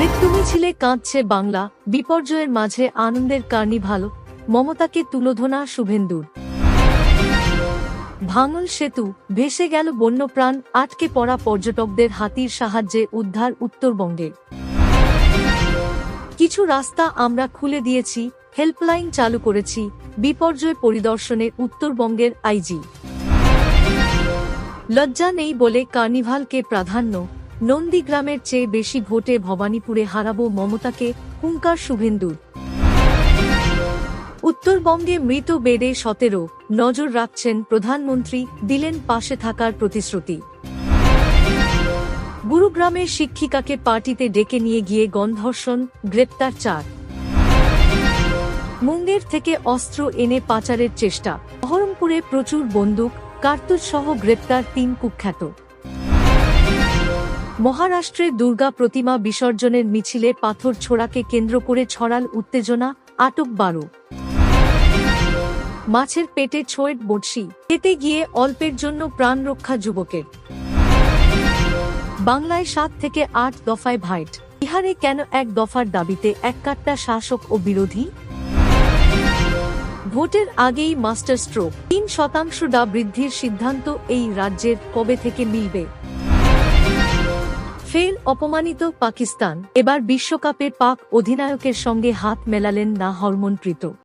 মৃত্যু মিছিলে কাঁদছে বাংলা, বিপর্যয়ের মাঝে আনন্দের কার্নিভাল মমতাকে তুলোধনা শুভেন্দুর। ভাঙল সেতু, ভেসে গেল বন্যপ্রাণ, আটকে পড়া পর্যটকদের হাতির সাহায্যে উদ্ধার উত্তরবঙ্গে কিছু রাস্তা আমরা খুলে দিয়েছি, হেল্পলাইন চালু করেছি, বিপর্যয় পরিদর্শনে উত্তরবঙ্গের আইজি। লজ্জা নেই বলে কার্নিভালকে প্রাধান্য নন্দীগ্রামের চেয়ে বেশি ভোটে ভবানীপুরে হারাবো মমতাকে, হুঙ্কার শুভেন্দুর উত্তরবঙ্গে মৃত বেড়ে সতেরো, নজর রাখছেন প্রধানমন্ত্রী, দিলেন পাশে থাকার প্রতিশ্রুতি। গুরুগ্রামের শিক্ষিকাকে পার্টিতে ডেকে নিয়ে গিয়ে গণধর্ষণ, গ্রেপ্তার চার। মুঙ্গের থেকে অস্ত্র এনে পাচারের চেষ্টা। বহরমপুরে প্রচুর বন্দুক, কার্তুজ সহ গ্রেপ্তার তিন কুখ্যাত। মহারাষ্ট্রে দুর্গা প্রতিমা বিসর্জনের মিছিলে পাথর ছোড়াকে কেন্দ্র করে ছড়াল উত্তেজনা, আটক বারো। মাছের পেটে ছোয়েট বড়শি, খেতে গিয়ে অল্পের জন্য প্রাণ রক্ষা যুবকের। বাংলায় সাত থেকে আট দফায় ভাইট। বিহারে কেন এক দফার দাবিতে এক কাট্টা শাসক ও বিরোধী? ভোটের আগেই মাস্টার স্ট্রোক তিন শতাংশ ডা বৃদ্ধির সিদ্ধান্ত এই রাজ্যের কবে থেকে মিলবে? ফের অপমানিত পাকিস্তান এবার বিশ্বকাপে পাক অধিনায়কের সঙ্গে হাত মেলালেন না হরমনপ্রীত।